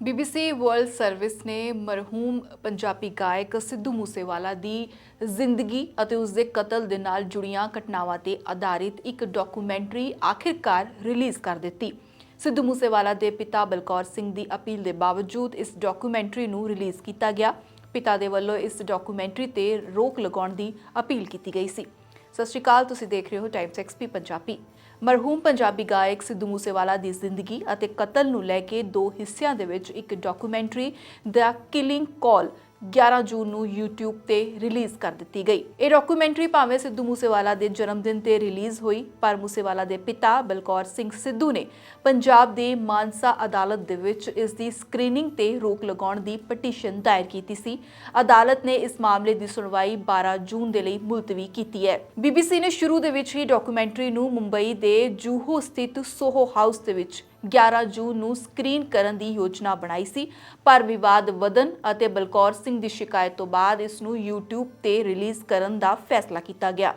BBC world service ਨੇ ਮਰਹੂਮ ਪੰਜਾਬੀ ਗਾਇਕ ਸਿੱਧੂ ਮੂਸੇਵਾਲਾ ਦੀ ਜ਼ਿੰਦਗੀ ਅਤੇ ਉਸ ਦੇ ਕਤਲ ਦੇ ਨਾਲ ਜੁੜੀਆਂ ਘਟਨਾਵਾਂ ਤੇ ਆਧਾਰਿਤ ਇੱਕ ਡਾਕੂਮੈਂਟਰੀ ਆਖਿਰਕਾਰ ਰਿਲੀਜ਼ ਕਰ ਦਿੱਤੀ। ਸਿੱਧੂ ਮੂਸੇਵਾਲਾ ਦੇ ਪਿਤਾ ਬਲਕੌਰ ਸਿੰਘ ਦੀ ਅਪੀਲ ਦੇ ਬਾਵਜੂਦ ਇਸ ਡਾਕੂਮੈਂਟਰੀ ਨੂੰ ਰਿਲੀਜ਼ ਕੀਤਾ ਗਿਆ। ਪਿਤਾ ਦੇ ਵੱਲੋਂ ਇਸ ਡਾਕੂਮੈਂਟਰੀ ਤੇ ਰੋਕ ਲਗਾਉਣ ਦੀ ਅਪੀਲ ਕੀਤੀ ਗਈ ਸੀ। ਸਤਿ ਸ਼੍ਰੀ ਅਕਾਲ, ਤੁਸੀਂ ਦੇਖ ਰਹੇ ਹੋ ਟਾਈਮਸ ਐਕਸਪੀ ਪੰਜਾਬੀ। ਮਰਹੂਮ ਪੰਜਾਬੀ ਗਾਇਕ ਸਿੱਧੂ ਮੂਸੇਵਾਲਾ ਦੀ ਜ਼ਿੰਦਗੀ ਅਤੇ ਕਤਲ ਨੂੰ ਲੈ ਕੇ ਦੋ ਹਿੱਸਿਆਂ ਦੇ ਵਿੱਚ ਇੱਕ ਡਾਕੂਮੈਂਟਰੀ ਦ ਕਿਲਿੰਗ ਕਾਲ 11 ਜੂਨ ਨੂੰ YouTube ਤੇ ਰਿਲੀਜ਼ ਕਰ ਦਿੱਤੀ ਗਈ। ਇਹ ਡਾਕੂਮੈਂਟਰੀ ਭਾਵੇਂ ਸਿੱਧੂ ਮੂਸੇਵਾਲਾ ਦੇ ਜਨਮ ਦਿਨ ਤੇ ਰਿਲੀਜ਼ ਹੋਈ, ਪਰ ਮੂਸੇਵਾਲਾ ਦੇ ਪਿਤਾ ਬਲਕੌਰ ਸਿੰਘ ਸਿੱਧੂ ਨੇ ਪੰਜਾਬ ਦੇ ਮਾਨਸਾ ਅਦਾਲਤ ਦੇ ਵਿੱਚ ਇਸ ਦੀ ਸਕਰੀਨਿੰਗ ਤੇ ਰੋਕ ਲਗਾਉਣ ਦੀ ਪਟੀਸ਼ਨ ਦਾਇਰ ਕੀਤੀ ਸੀ। ਅਦਾਲਤ ਨੇ ਇਸ ਮਾਮਲੇ ਦੀ ਸੁਣਵਾਈ 12 ਜੂਨ ਦੇ ਲਈ ਮੁਲਤਵੀ ਕੀਤੀ ਹੈ। BBC ਨੇ ਸ਼ੁਰੂ ਦੇ ਵਿੱਚ ਹੀ ਡਾਕੂਮੈਂਟਰੀ ਨੂੰ ਮੁੰਬਈ ਦੇ ਜੂਹੋ ਸਥਿਤ ਸੋਹੋ ਹਾਊਸ ਦੇ ਵਿੱਚ 11 ਜੂਨ ਨੂੰ ਸਕਰੀਨ ਕਰਨ ਦੀ ਯੋਜਨਾ ਬਣਾਈ ਸੀ। ਪਰ ਵਿਵਾਦ ਵਧਨ ਅਤੇ ਬਲਕੌਰ ਸਿੰਘ ਦੀ ਸ਼ਿਕਾਇਤ ਤੋਂ ਬਾਅਦ ਇਸ ਨੂੰ YouTube ਤੇ ਰਿਲੀਜ਼ ਕਰਨ ਦਾ ਫੈਸਲਾ ਕੀਤਾ ਗਿਆ।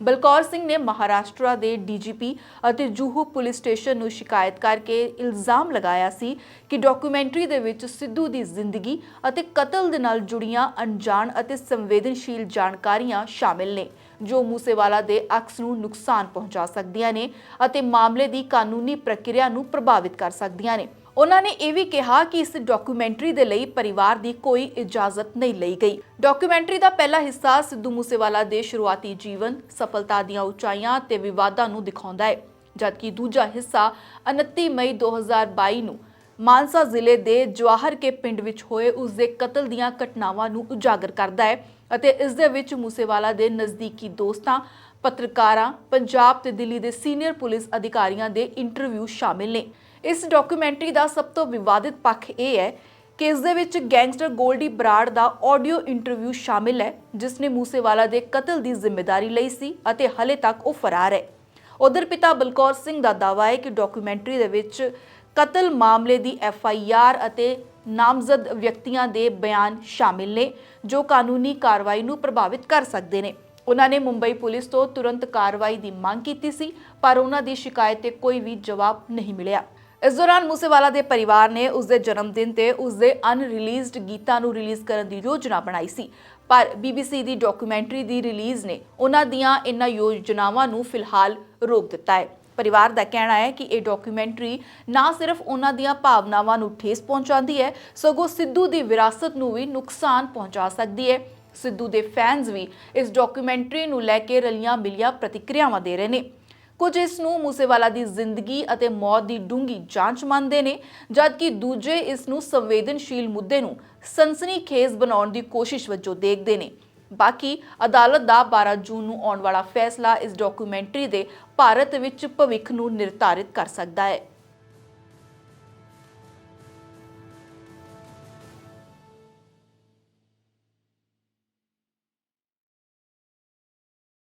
ਬਲਕੌਰ ਸਿੰਘ ਨੇ ਮਹਾਰਾਸ਼ਟਰ ਦੇ ਡੀਜੀਪੀ ਅਤੇ ਜੂਹੂ ਪੁਲਿਸ ਸਟੇਸ਼ਨ ਨੂੰ ਸ਼ਿਕਾਇਤ ਕਰਕੇ ਇਲਜ਼ਾਮ ਲਗਾਇਆ ਸੀ ਕਿ ਡਾਕੂਮੈਂਟਰੀ ਦੇ ਵਿੱਚ ਸਿੱਧੂ ਦੀ ਜ਼ਿੰਦਗੀ ਅਤੇ ਕਤਲ ਦੇ ਨਾਲ ਜੁੜੀਆਂ ਅਣਜਾਣ ਅਤੇ ਸੰਵੇਦਨਸ਼ੀਲ ਜਾਣਕਾਰੀਆਂ ਸ਼ਾਮਿਲ ਨੇ। ਜੋ ਮੂਸੇਵਾਲਾ ਦੇ ਅਕਸ ਨੂੰ ਨੁਕਸਾਨ ਪਹੁੰਚਾ ਸਕਦੀਆਂ ਨੇ ਅਤੇ ਮਾਮਲੇ ਦੀ ਕਾਨੂੰਨੀ ਪ੍ਰਕਿਰਿਆ ਨੂੰ ਪ੍ਰਭਾਵਿਤ ਕਰ ਸਕਦੀਆਂ ਨੇ। ਉਹਨਾਂ ਨੇ ਇਹ ਵੀ ਕਿਹਾ ਕਿ ਇਸ ਡਾਕੂਮੈਂਟਰੀ ਦੇ ਲਈ ਪਰਿਵਾਰ ਦੀ ਕੋਈ ਇਜਾਜ਼ਤ ਨਹੀਂ ਲਈ ਗਈ। ਡਾਕੂਮੈਂਟਰੀ ਦਾ ਪਹਿਲਾ ਹਿੱਸਾ ਸਿੱਧੂ ਮੂਸੇਵਾਲਾ ਦੇ ਸ਼ੁਰੂਆਤੀ ਜੀਵਨ, ਸਫਲਤਾ ਦੀਆਂ ਉਚਾਈਆਂ ਤੇ ਵਿਵਾਦਾਂ ਨੂੰ ਦਿਖਾਉਂਦਾ ਹੈ, ਜਦਕਿ ਦੂਜਾ ਹਿੱਸਾ 29 ਮਈ 2022 ਨੂੰ ਮਾਨਸਾ ਜ਼ਿਲ੍ਹੇ ਦੇ ਜਵਾਹਰ ਕੇ ਪਿੰਡ ਵਿੱਚ ਹੋਏ ਉਸ ਦੇ ਕਤਲ ਦੀਆਂ ਘਟਨਾਵਾਂ ਨੂੰ ਉਜਾਗਰ ਕਰਦਾ ਹੈ ਅਤੇ ਇਸ ਦੇ ਵਿੱਚ ਮੂਸੇਵਾਲਾ ਦੇ ਨਜ਼ਦੀਕੀ ਦੋਸਤਾਂ, ਪੱਤਰਕਾਰਾਂ, ਪੰਜਾਬ ਤੇ ਦਿੱਲੀ ਦੇ ਸੀਨੀਅਰ ਪੁਲਿਸ ਅਧਿਕਾਰੀਆਂ ਦੇ ਇੰਟਰਵਿਊ ਸ਼ਾਮਿਲ ਨੇ। ਇਸ ਡਾਕੂਮੈਂਟਰੀ ਦਾ ਸਭ ਤੋਂ ਵਿਵਾਦਿਤ ਪੱਖ ਇਹ ਹੈ ਕਿ ਇਸ ਦੇ ਵਿੱਚ ਗੈਂਗਸਟਰ ਗੋਲਡੀ ਬਰਾੜ ਦਾ ਆਡੀਓ ਇੰਟਰਵਿਊ ਸ਼ਾਮਿਲ ਹੈ, ਜਿਸ ਨੇ ਮੂਸੇਵਾਲਾ ਦੇ ਕਤਲ ਦੀ ਜ਼ਿੰਮੇਵਾਰੀ ਲਈ ਸੀ ਅਤੇ ਹਲੇ ਤੱਕ ਉਹ ਫਰਾਰ ਹੈ। ਉਧਰ ਪਿਤਾ ਬਲਕੌਰ ਸਿੰਘ ਦਾ ਦਾਅਵਾ ਹੈ ਕਿ ਡਾਕੂਮੈਂਟਰੀ ਦੇ ਵਿੱਚ ਕਤਲ ਮਾਮਲੇ ਦੀ ਐਫ ਆਈ ਆਰ ਅਤੇ ਨਾਮਜ਼ਦ ਵਿਅਕਤੀਆਂ ਦੇ ਬਿਆਨ ਸ਼ਾਮਿਲ ਨੇ, ਜੋ ਕਾਨੂੰਨੀ ਕਾਰਵਾਈ ਨੂੰ ਪ੍ਰਭਾਵਿਤ ਕਰ ਸਕਦੇ ਨੇ। ਉਹਨਾਂ ਨੇ ਮੁੰਬਈ ਪੁਲਿਸ ਤੋਂ ਤੁਰੰਤ ਕਾਰਵਾਈ ਦੀ ਮੰਗ ਕੀਤੀ ਸੀ, ਪਰ ਉਹਨਾਂ ਦੀ ਸ਼ਿਕਾਇਤ ਤੇ ਕੋਈ ਵੀ ਜਵਾਬ ਨਹੀਂ ਮਿਲਿਆ। ਇਸ ਦੌਰਾਨ ਮੂਸੇਵਾਲਾ ਦੇ ਪਰਿਵਾਰ ਨੇ ਉਸ ਦੇ ਜਨਮ ਦਿਨ ਤੇ ਉਸ ਦੇ ਅਨਰਿਲੀਜ਼ਡ ਗੀਤਾਂ ਨੂੰ ਰਿਲੀਜ਼ ਕਰਨ ਦੀ ਯੋਜਨਾ ਬਣਾਈ ਸੀ। ਪਰ BBC ਦੀ ਡਾਕੂਮੈਂਟਰੀ ਦੀ ਰਿਲੀਜ਼ ਨੇ ਉਹਨਾਂ ਦੀਆਂ ਇਨ੍ਹਾਂ ਯੋਜਨਾਵਾਂ ਨੂੰ ਫਿਲਹਾਲ ਰੋਕ ਦਿੱਤਾ ਹੈ। ਪਰਿਵਾਰ ਦਾ ਕਹਿਣਾ ਹੈ ਕਿ ਇਹ ਡਾਕੂਮੈਂਟਰੀ ਨਾ ਸਿਰਫ ਉਹਨਾਂ ਦੀਆਂ ਭਾਵਨਾਵਾਂ ਨੂੰ ਠੇਸ ਪਹੁੰਚਾਉਂਦੀ ਹੈ, ਸਗੋਂ ਸਿੱਧੂ ਦੀ ਵਿਰਾਸਤ ਨੂੰ ਵੀ ਨੁਕਸਾਨ ਪਹੁੰਚਾ ਸਕਦੀ ਹੈ। ਸਿੱਧੂ ਦੇ ਫੈਨਸ ਵੀ ਇਸ ਡਾਕੂਮੈਂਟਰੀ ਨੂੰ ਲੈ ਕੇ ਰਲੀਆਂ ਮਿਲੀਆਂ ਪ੍ਰਤੀਕਿਰਿਆਵਾਂ ਦੇ ਰਹੇ ਨੇ। ਕੁਝ ਇਸ ਨੂੰ ਮੂਸੇਵਾਲਾ ਦੀ ਜ਼ਿੰਦਗੀ ਅਤੇ ਮੌਤ ਦੀ ਡੂੰਗੀ ਜਾਂਚ ਮੰਨਦੇ ਨੇ, ਜਦਕਿ ਦੂਜੇ ਇਸ ਨੂੰ ਸੰਵੇਦਨਸ਼ੀਲ ਮੁੱਦੇ ਨੂੰ ਸਨਸਨੀਖੇਜ਼ ਬਣਾਉਣ ਦੀ ਕੋਸ਼ਿਸ਼ ਵਜੋਂ ਦੇਖਦੇ ਨੇ। ਬਾਕੀ ਅਦਾਲਤ ਦਾ 12 ਜੂਨ ਨੂੰ ਆਉਣ ਵਾਲਾ ਫੈਸਲਾ ਇਸ ਡਾਕੂਮੈਂਟਰੀ ਦੇ ਭਾਰਤ ਵਿੱਚ ਭਵਿੱਖ ਨੂੰ ਨਿਰਧਾਰਿਤ ਕਰ ਸਕਦਾ ਹੈ।